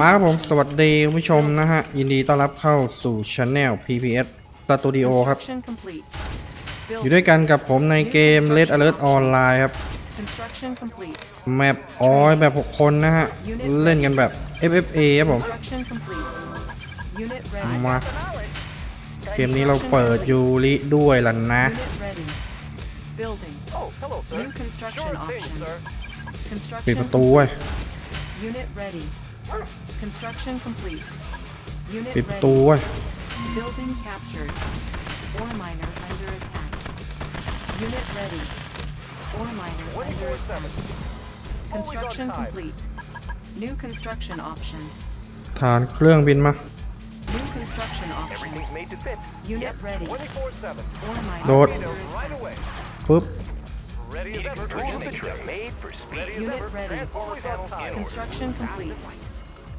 มาครับผมสวัสดีผู้ชมนะฮะ ยินดีต้อนรับเข้าสู่ช anel PPS Studio ครับ อยู่ด้วยกันกับผมในเกม Red Alert Online ครับ แมปออยแบบ 6 คนนะฮะ เล่นกันแบบ FFA ครับผมมาเกมนี้เราเปิดยูริด้วยล่ะนะปิดประตูไว้ Unit ready. Construction complete. Unit ready. ตูเว้ย Building captured. Ore miner under attack. Unit ready. Ore miner under attack. Construction complete. New construction options. ฐานเครื่องบินมา New construction options. Unit ready. 7 Right away. Ready as ever. Ready the trip. Made for speed. Unit ready. Construction complete.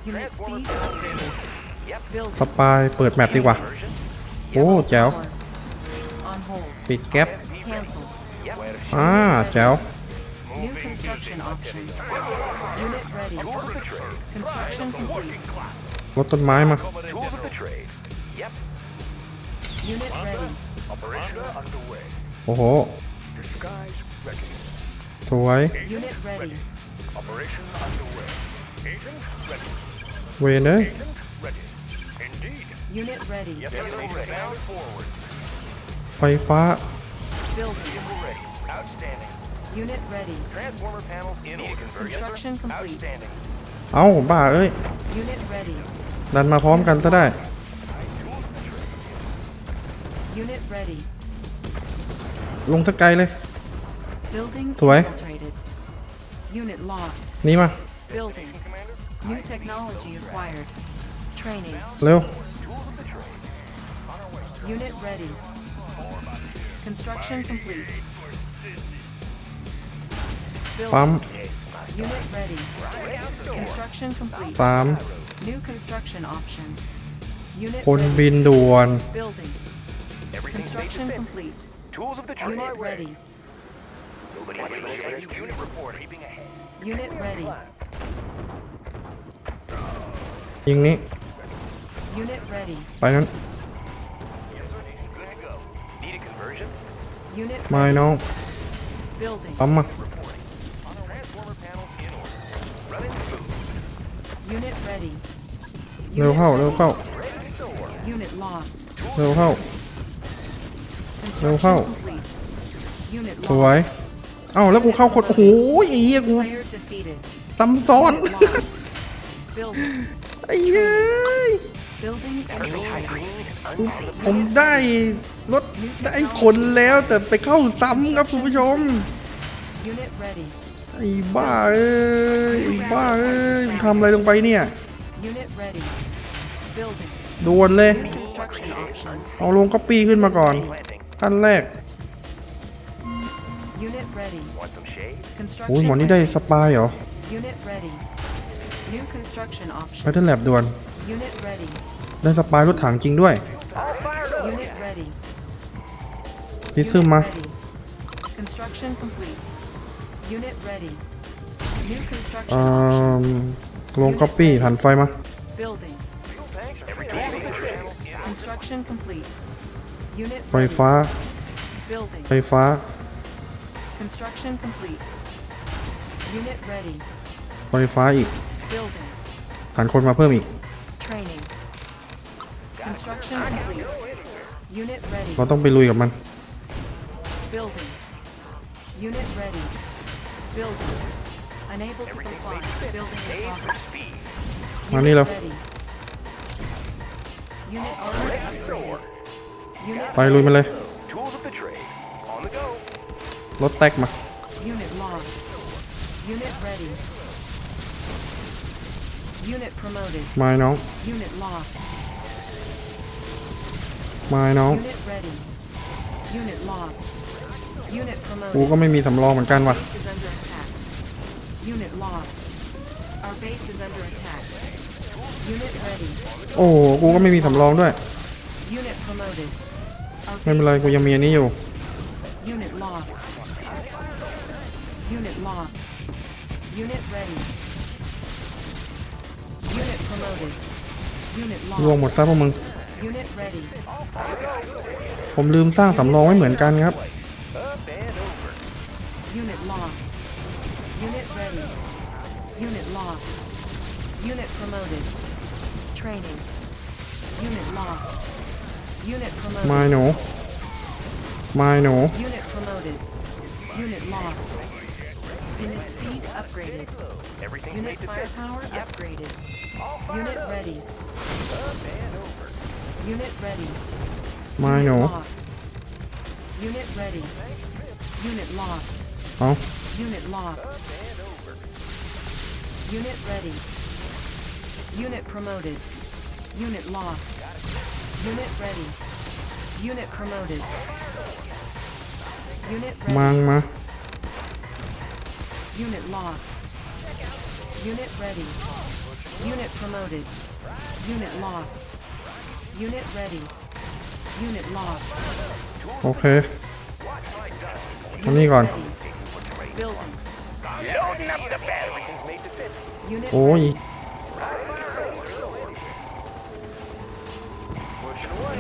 Unit speed. Build. สปายเปิดแมปดีกว่า ready. Tools Construction complete. รถต้นไม้มา Tools Yep. Unit สวยเวนเนอไฟฟ้าเอาบ้าเอ้ย ดันมาพร้อมกันซะได้ลงทักไกลเลยสวย Unit lost. Building. New technology acquired. Training. เร็ว Unit ready. Construction complete. Building. ปั๊ม Unit ready. Construction complete. สาม New construction options. Unit Building. Construction complete. Tools of the trade. Unit ready. Nobody has Unit reporting. Unit ready. ยิงนี้ Unit ready. ไปนั้น Yes, sir. Good to go. Need a conversion? Unit ไม่น้อง building. ปั๊มมา Unit ready. เร็ว Unit เข้าเร็ว ready. Unit lost. เร็วเข้า Construction Go, go. complete. เอ้าแล้วกูเข้าคนโอ้โหไอ้เหี้ยกูซ้ำซ้อนไอ้เหี้ยผมได้ รถ ได้คนแล้วแต่ไปเข้าซ้ำครับคุณผู้ชม ไอ้บ้าเอ้ยไอ้บ้าเอ้ยทำอะไรลงไปเนี่ยโดนเลยเอาลงก็ปีขึ้นมาก่อนขั้นแรกโอ้หมอนี่ได้สปายเหรอไปที่แลบด่วน ได้สปายรถถังจริงด้วยรีซึมมาลโครงก๊อปปี้ผ่านไฟมา ไฟฟ้า ไฟฟ้าไฟฟ้าอีกหันคนมาเพิ่มอีก เราต้องไปลุยกับมัน มานี่แล้ว ไปลุยมันเลย รถแท็กมา Unit ready. Unit promoted. มาน้อง Unit lost. มาน้อง Unit ready. Unit lost. Unit กูก็ promoted. ไม่มีสำรองเหมือนกันว่ะ Base is under attack. Unit lost. Our base is under attack. Unit ready. โอ้โหกูก็ไม่มีสำรองด้วย Unit promoted. Our ไม่เป็นไร base- กูยังมีอันนี้อยู่ Unit lost. Unit lost. Unit ready. Unit promoted. Unit ร่วงหมด lost. ซะพวกมึง Unit ready. ผมลืมสร้างสำรองไว้เหมือนกันครับ Unit lost. Unit ready. Unit lost. Unit promoted. Training. Unit lost. Unit มา promoted. หนูมาหนู Unit promoted. Unit lost. Unit speed upgraded. Everything Unit firepower yep. upgraded. Unit up. ready. Unit ready. Mine Unit, Unit ready. Unit lost. Oh. Unit lost. Unit ready. Unit promoted. Unit lost. Unit ready. Unit promoted. Unit ready. Mang Unit lost. Unit ready. Unit promoted. Unit lost. Unit ready. Unit lost. Okay. Building. Loading up the Unit โอ้ย ready.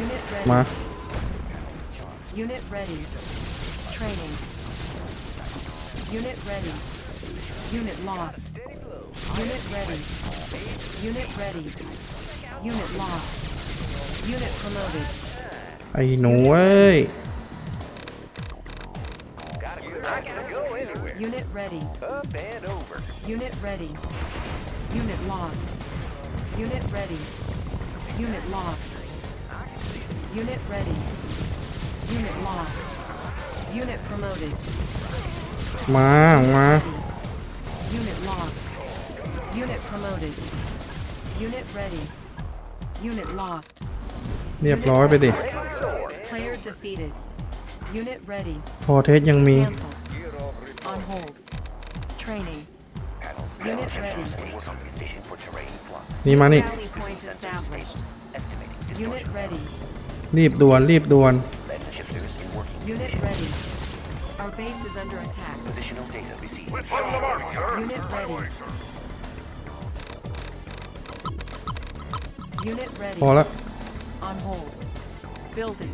Unit ready. มา Unit ready. Training. Unit ready. Unit lost. Unit ready. Unit ready. Unit lost. Unit promoted. way. Unit ready. Up and over. Unit ready. Unit lost. Unit ready. Unit lost. Unit ready. Unit lost. Unit promoted. Come มามา Unit lost. Unit promoted. Unit ready. Unit lost. เรียบร้อยไปดิ Player defeated. Unit ready. พอเทสยังมี On hold. Training. Unit ready. นี่มานี่ Unit ready. รีบด่วนรีบด่วน Unit ready. Our base is under attack. Positional data received. Let's On the mark, sir. Unit ready. w a y sir. Unit ready. Hold up. On hold. Building.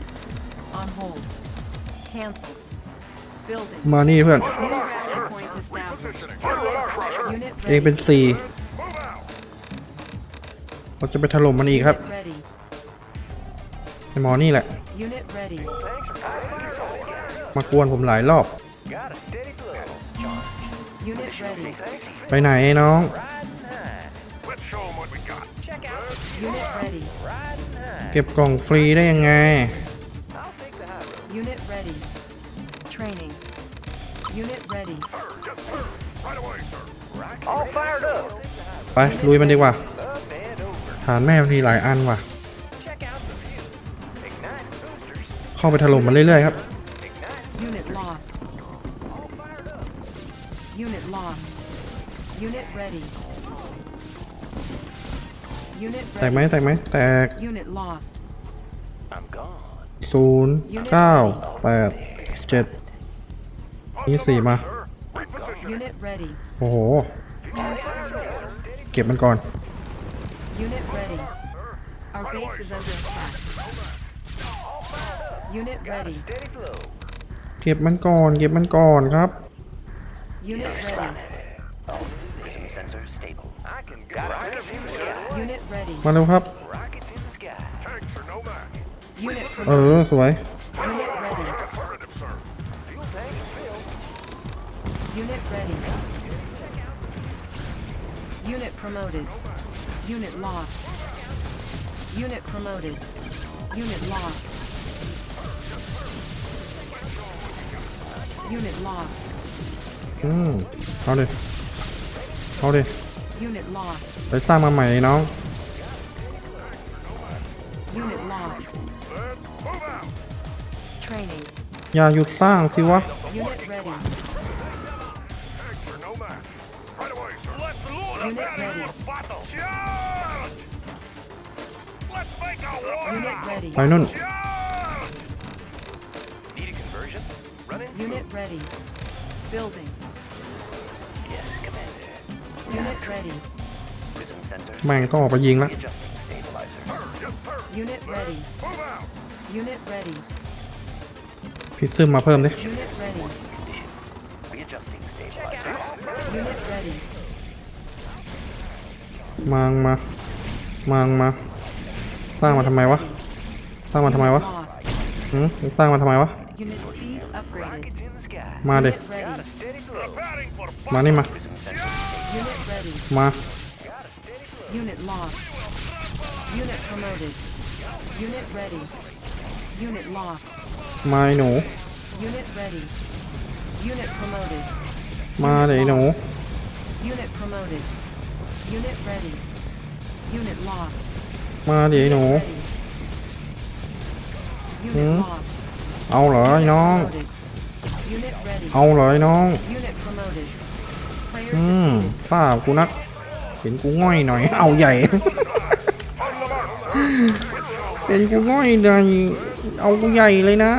On hold. Cancel. Building. มานี่เพื่อนเองเป็นสี่เราจะไปถล่มมันอีกครับใ n i หมอนี่แหละมากวนผมหลายรอบ ไปไหนน้อง เก็บกล่องฟรีได้ยังไง ไปลุยมันดีกว่าฐานแม่มีหลายอันว่ะ เข้าไปถล่มมันเรื่อยๆครับแตกไหมแตกไหมแตกศูนย์เก้าแปดเจ็ดนี่สี่มาโอ้โหเก็บมันก่อนเก็บมันก่อนเก็บมันก่อนครับมาเร็วครับเออสวย Unit promoted. Unit lost. Unit promoted. Unit lost. Unit lost. อืมเอาเลยเอาเลย Unit lost. ไปสร้างมาใหม่น้อง Unit lost. Training. อย่าหยุดสร้างสิวะ Unit ready. Unit ready. Unit ready. ไปนู่น Need a conversion? Run in. Unit ready. Building. ม่งต้องออกไปยิงละพิซซึมมาเพิ่มดิมังมามังมา สร้างมาทำไมวะ สร้างมาทำไมวะอืมสร้างมาทำไมวะ มาเด็กมานี่มามามาหนูมาเลยหนูมาดิหนูเอาเลยน้องเอาเลยน้องอืมป้ากูนัก เห็นกูง่อยหน่อย เอาใหญ่เห็นกูง่อยหน่อยเอากูใหญ่เลยนะ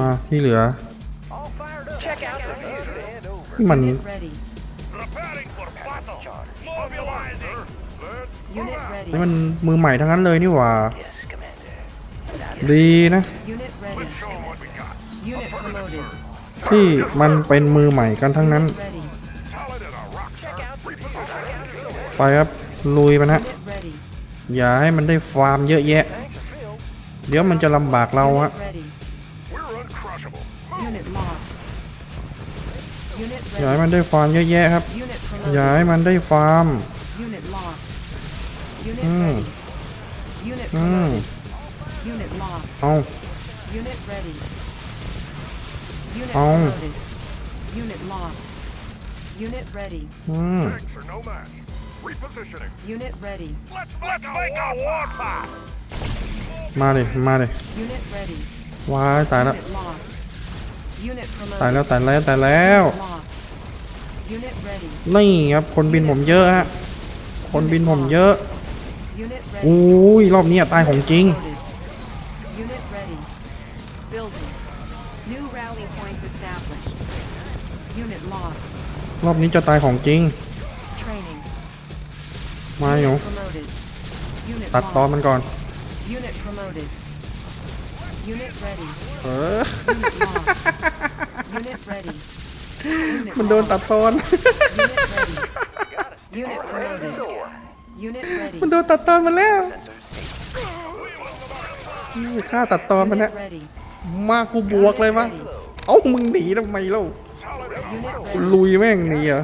มาที่เหลือที่มันนี่มันมือใหม่ทั้งนั้นเลยนี่หว่าดีนะที่มันเป็นมือใหม่กันทั้งนั้นไปครับลุยไปนะอย่าให้มันได้ฟาร์มเยอะแยะ เดี๋ยวมันจะลำบากเราฮะอย่าให้มันได้ฟาร์มเยอะแยะครับอย่าให้มันได้ฟาร์มอืมอืม Unit lost. เอา Unit ready. Unit Oh. promoted. Unit lost. Unit ready. อืม Tanks are no match. Repositioning. Unit ready. Let's, let's make a warpath! มาดิมาดิ Unit ready. ว้ายตายแล้ว Unit lost. Unit promoted. ตายแล้วตายแล้วตายแล้ว Unit lost. Unit ready. นี่ครับ คนบินผมเยอะฮะคนบินผมเยอะ Unit ready. อุ้ยรอบนี้อะตายของจริง Promoted. รอบนี้จะตายของจริง มาอยู่ ตัดตอนมันก่อนเออมันโดนตัดตอน มันโดนตัดตอนมาแล้วฆ่าตัดตอนมันแล้วมากูบวกเลยมะเอ้ามึงหนีทำไมเล่าลุยแม่งนีเหรอ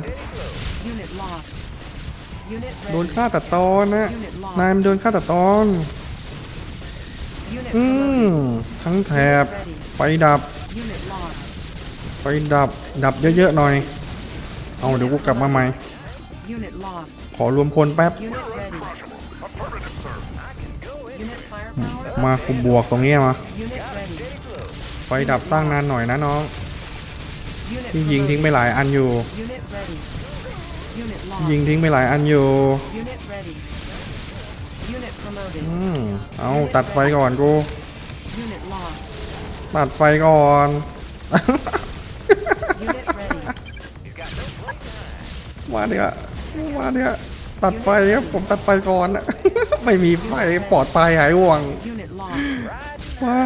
โดนฆ่าตัดตอนนะ นายมันโดนฆ่าตัดตอนอืมทั้งแถบไปดับไปดับ ดับเยอะๆหน่อย เอาเดี๋ยวกูกลับมาใหม่ ขอรวมคนแป๊บ มาคุบวกตรงนี้มาไปดับสร้างนานหน่อยนะน้องที่ยิงทิ้งไปหลายอันอยู่ ยิงทิ้งไปหลายอันอยู่ อืม เอาตัดไฟก่อนกูตัดไฟก่อน มาเนี่ยมาเนี่ยตัดไฟครับผมตัดไฟก่อนนะไม่มีไฟปลอดไฟหายห่วงมา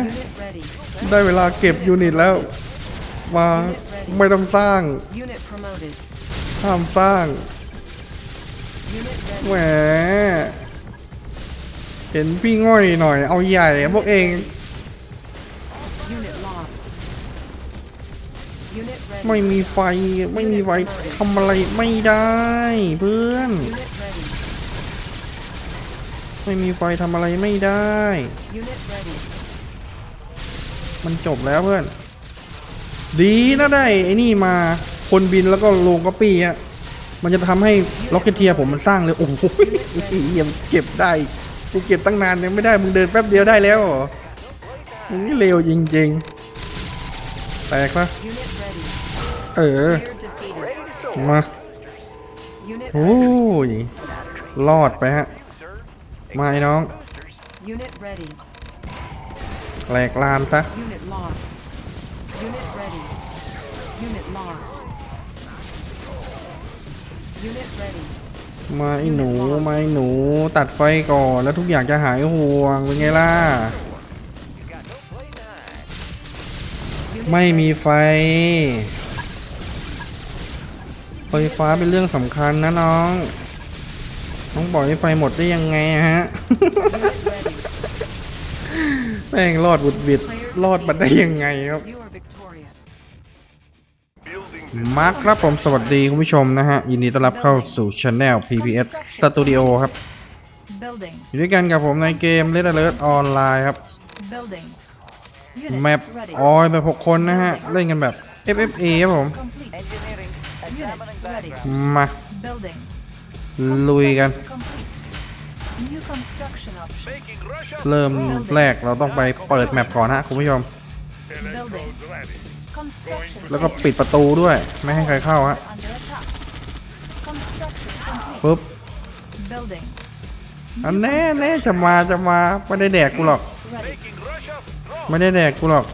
ได้เวลาเก็บยูนิตแล้วมาไม่ต้องสร้างห้ามสร้าง แหม เห็นพี่ง่อยหน่อย เอาใหญ่พวกเอง ไม่มีไฟไม่มีไฟทำอะไรไม่ได้ เพื่อน ไม่มีไฟทำอะไรไม่ได้ มันจบแล้วเพื่อนดีนะได้ ไอ้นี่มาคนบินแล้วก็ลงก็ปี้ฮะมันจะทำให้ล็อกเกตเทียผมมันสร้างเลยโอ้โหเยี่ยมเก็บได้กูเก็บตั้งนานยังไม่ได้ มึงเดินแป๊บเดียวได้แล้วมึงนี่เร็วจริงๆแตกปะเออ มาโอ้ยรอดไปฮะ มาไอ้น้องแหลกลานซะ Unit ready. Unit lost. Unit ready. มาไอ้หนูมาไอ้หนูตัดไฟก่อน แล้วทุกอย่างจะหายห่วง เป็นไงล่ะ ไม่มีไฟ ไฟฟ้าเป็นเรื่องสำคัญนะน้องน้องบอกให้ไฟหมดได้ยังไงฮะ แม่งรอดบุดบิดรอดมาได้ยังไงครับ มาร์คครับผมสวัสดีคุณผู้ชมนะฮะ ยินดีต้อนรับเข้าสู่ช anel PPS Studio ครับอยู่ด้วยกันกับผมในเกมเลดเล e r ออนไลน์ครับ แมปออยแบบ6คนนะฮะ เล่นกันแบบ FFA ครับผม มา ลุยกันเริ่มแรกเราต้องไปเปิดแมปก่อนนะคุณผู้ชม แล้วก็ปิดประตูด้วย ไม่ให้ใครเข้าฮะปุ๊บอันแน่แน่จะมาจะมาไม่ได้แดกกูหรอก ไม่ได้แดกกูหรอก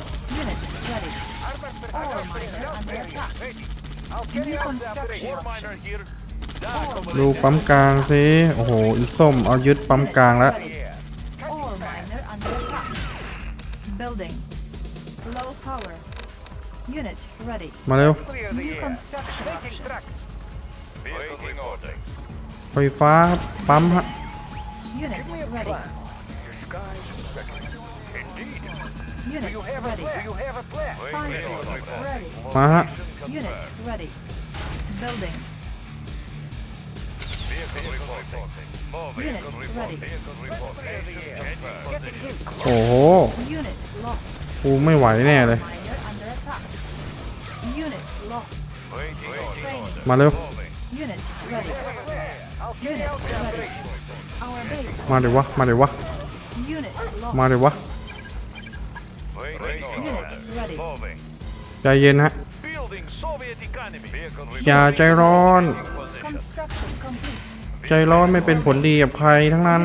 ดูปั๊มกลางสิ โอ้โห อีส้มเอายึดปั๊มกลางแล้ว Ore miner under attack. Building. Low power. Unit ready. มาเร็ว Clear the New air. construction Taking track. options. Waiting orders. ไฟฟ้าปั๊มฮะ Unit ready. Your sky is threatening. Indeed. Unit You have a ready. plan. You have a plan. Waiting Fire. orders. Ready. มาฮะ Unit ready. Building. โอ้โหกูไม่ไหวแน่เลย มาเร็วมาเดี๋ยววะ มาเดี๋ยววะมาเดี๋ยววะ ใจเย็นฮะ อย่าใจร้อนใจร้อนไม่เป็นผลดีกับใครทั้งนั้น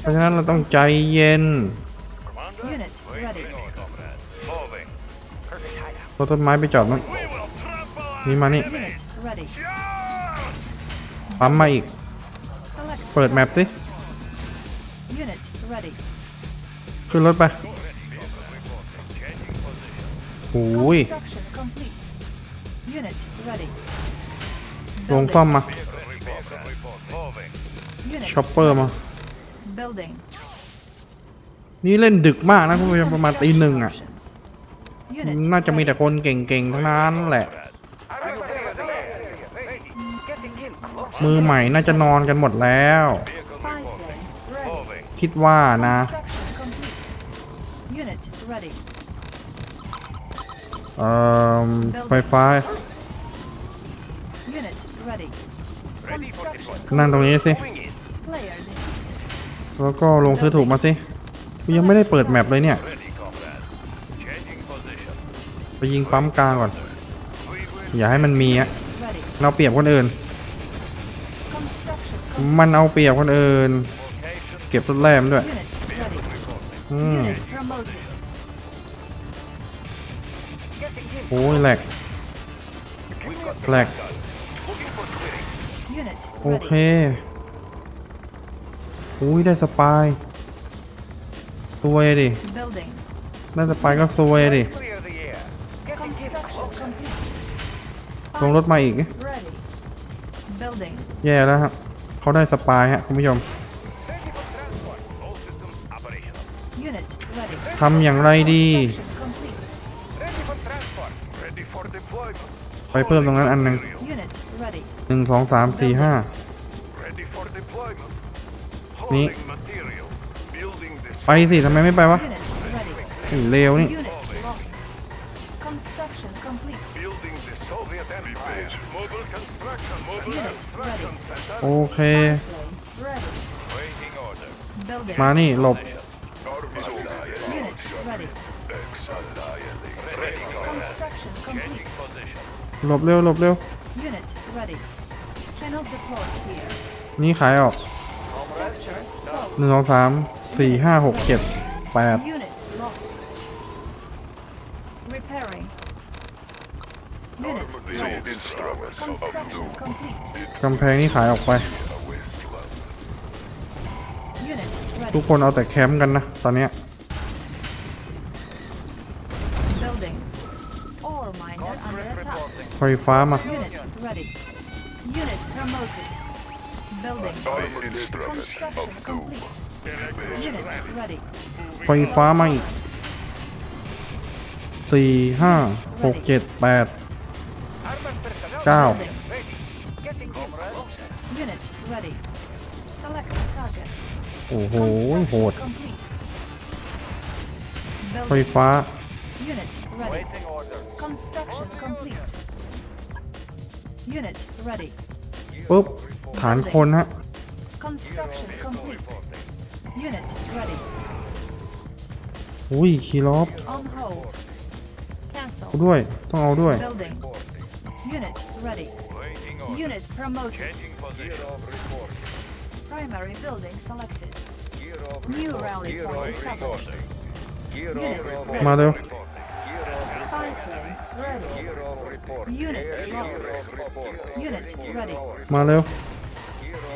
เพราะฉะนั้นเราต้องใจเย็นรถต้นไม้ไปจอดมั้งนี่มานี่ปั๊มมาอีก เปิดแมปสิขึ้นรถไปโอ้ยลงซ่อมมาช็อปเปอร์มา นี่เล่นดึกมากนะคุณผู้ชมประมาณตีหนึ่งอ่ะ น่าจะมีแต่คนเก่งๆ ทั้งนั้นแหละ มือใหม่น่าจะนอนกันหมดแล้ว คิดว่านะเอ่อไฟฟ้า นั่งตรงนี้สิแล้วก็ลงซื้อถูกมาสิยังไม่ได้เปิดแมปเลยเนี่ย ไปยิงปั๊มกลางก่อน อย่าให้มันมีอะเราเปรียบคนอื่น มันเอาเปรียบคนอื่น เก็บรถแรมด้วย อืมโอ้ยแหลกแหลกโอเคอุ้ยได้สปายสวยดิได้สปายก็สวยดิลงรถมาอีก แย่แล้วครับ เขาได้สปายฮะคุณผู้ชมทำอย่างไรดี ไปเพิ่มตรงนั้นอันหนึ่งหนึ่งสองสามสี่ห้านี่ไปสิทำไมไม่ไปวะเร็วนี่ โอเคมานี่หลบหลบเร็วหลบเร็ว นี่ขายออกหนึ่งสองสามสี่ห้าหกเจ็ดแปดกำแพงนี่ขายออกไป ทุกคนเอาแต่แคมป์กันนะ ตอนเนี้ยไฟฟ้ามา Unit promoted. Building. Construction complete. Unit ready. ไฟฟ้าไหมสี่ห้าหกเจ็ดแปดเก้า Building. Getting in. Unit ready. Select target. โอ้โหโห Construction ด complete. ไฟ Building. ฟ้า Unit ready. Construction complete. Unit ready. ปุ๊บฐานคน ฮะอุ้ยคีล็อปด้วย ต้องเอาด้วย มา เร็ว มา เร็ว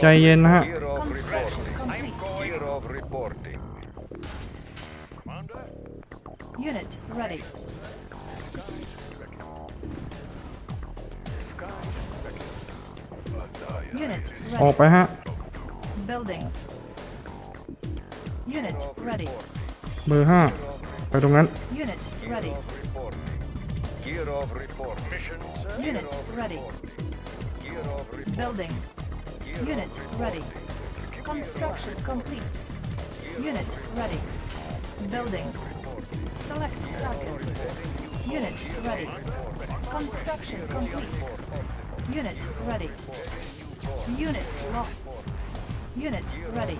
ใจเย็นนะฮะออกไปฮะเบอร์ห้าไปตรงนั้นเ Building. Unit ready. Construction complete. Unit ready. Building. Select target. Unit ready. Construction complete. Unit ready. Unit lost. Unit ready.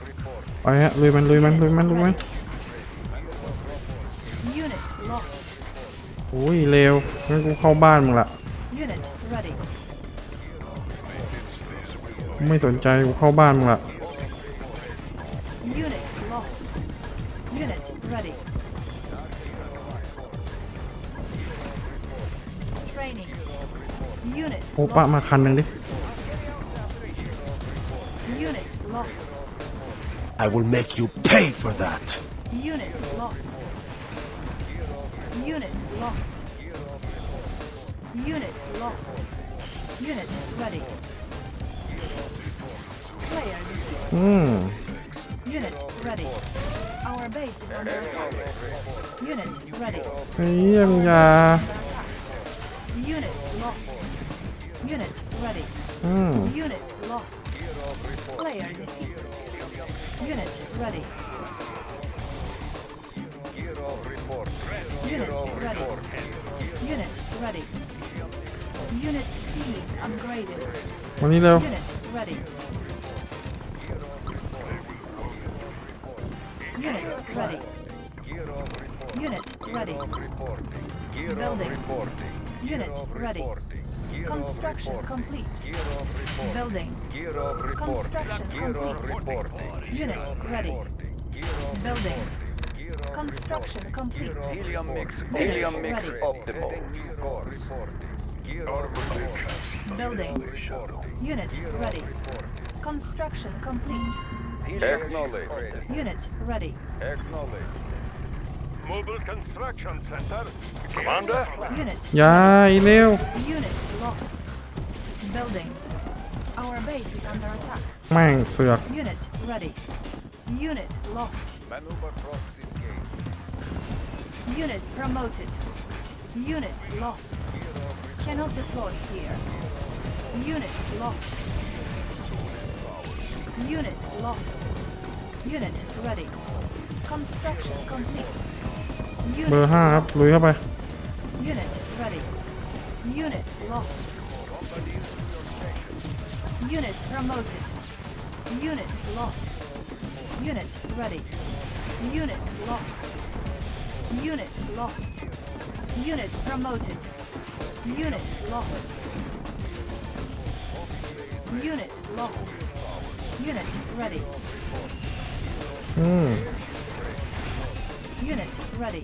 Oh yeah, Lumen, Lumen, Lumen, Lumen. Unit lost. อุ้ยเร็วงั้นกูเข้าบ้านมึงละ Unit ready. ไม่สนใจกูเข้าบ้านมึงละโอปะมาคันหนึ่งดิ I will make you pay for that. Unit lost. Unit lost. Unit lost. Unit ready. player Hmm. Unit ready. Our base is under attack. Unit ready. เยี่ยมยา Unit lost. Unit ready. อืม hmm. Unit lost. Player defeated. Unit ready. Unit ready. Unit ready. Unit speed upgraded. วันนี้เร็ว Unit ready. ready. Reporting. Gear Building. Reporting. Gear Unit ready. Reporting. Gear Construction complete. Building. Construction complete. Unit ready. Building. Construction complete. Helium mix. Helium mix optimal. Building. Unit ready. Construction complete. Acknowledged. Unit ready. Acknowledged. Mobile construction center. Commander? Unit. Yeah, he Unit lost. Building. Our base is under attack. Man, so Unit ready. Unit lost. Maneuver props engaged. Unit promoted. Unit lost. Cannot deploy here. Unit lost. Unit lost. Unit ready. Construction complete. เบอร์ห้าครับลุยเข้าไป Unit ready. Unit lost. Unit promoted. Unit lost. Unit ready. Unit lost. Unit lost. Unit promoted. Unit lost. Unit lost. Unit ready. Hmm. Unit ready.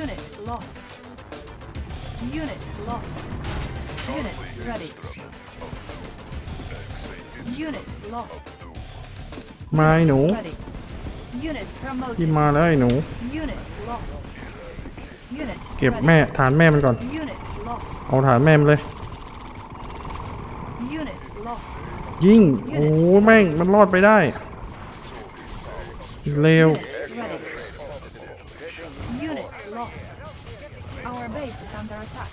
Unit lost. Unit lost. Unit ready. Unit lost. มาไอ้หนู ที่มาแล้วไอ้หนูเก็บแม่ฐานแม่มันก่อน เอาฐานแม่มันเลยยิงโอ้แม่งมันรอดไปได้เร็ว under attack.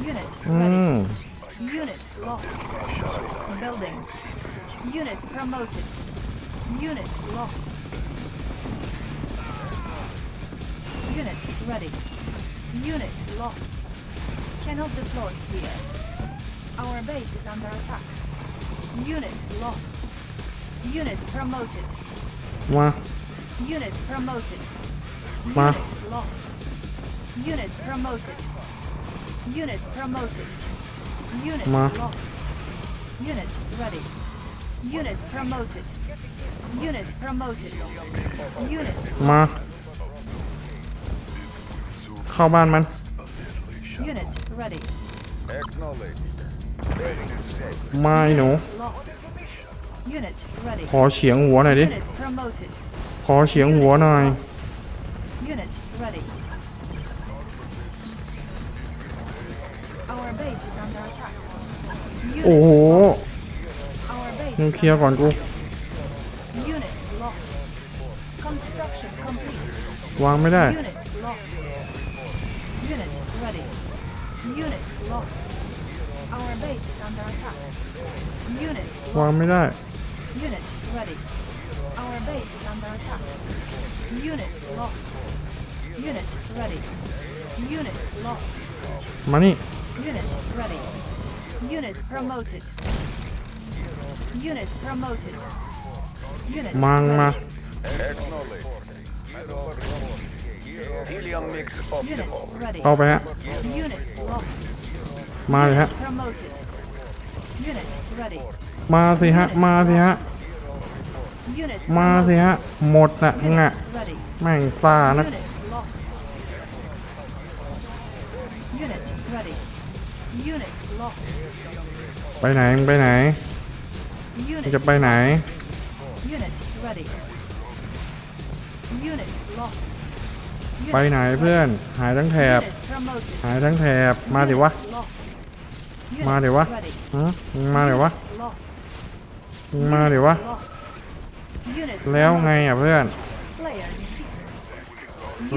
Unit hmm. ready. Mm. Unit lost. Building. Unit promoted. Unit lost. Unit ready. Unit lost. Cannot deploy here. Our base is under attack. Unit lost. Unit promoted. Wah. Unit promoted. Wah. Unit lost. Unit promoted. Unit promoted. Unit Ma. lost. Unit ready. Unit promoted. Unit promoted. Unit มา เข้าบ้านมัน Unit ready. Acknowledged. Ready to set. มาไอ้หนู Lost. Unit ready. ขอเฉียงหัวหน่อยดิ Unit promoted. ขอเฉียงหัวหน่อย Unit ready. โอ้โหนิงเคลียร์ก่อนกู วางไม่ได้ วางไม่ได้มานี่ Unit promoted. Unit promoted. Unit มังมา Acknowledged. Helium mix Unit optimal. ready. เข้าไปฮะ Unit lost. มาเลยฮะ Promoted. Unit ready. มาสิฮะมาสิฮะ Unit มาสิ promoted. ฮะ หมดอะงะ Unit ready. แม่งซ่านะ Unit lost. Unit ready. Unit ไปไหนไปไหนจะไปไหน ไปไหนเพื่อน หายทั้งแถบ หายทั้งแถบมาเดี๋ยววะมาเดี๋ยววะฮะมาเดี๋ยววะมาเดี๋ยววะแล้วไงอ่ะเพื่อน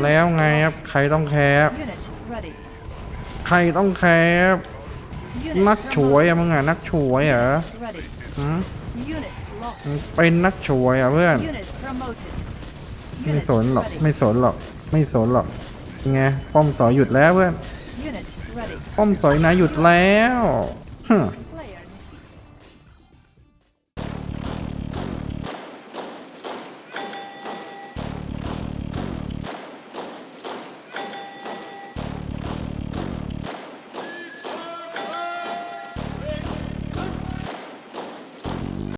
แล้วไงครับใครต้องแคบใครต้องแคบนักช่วยอะมึงอะนักช่วยเหรอะึเป็นนักช่วยอะเพื่อนไม่สนหรอก ไม่สนหรอก ไม่สนหรอกไงป้อมสอยหยุดแล้วเพื่อนป้อมสอยนายหยุดแล้วฮึ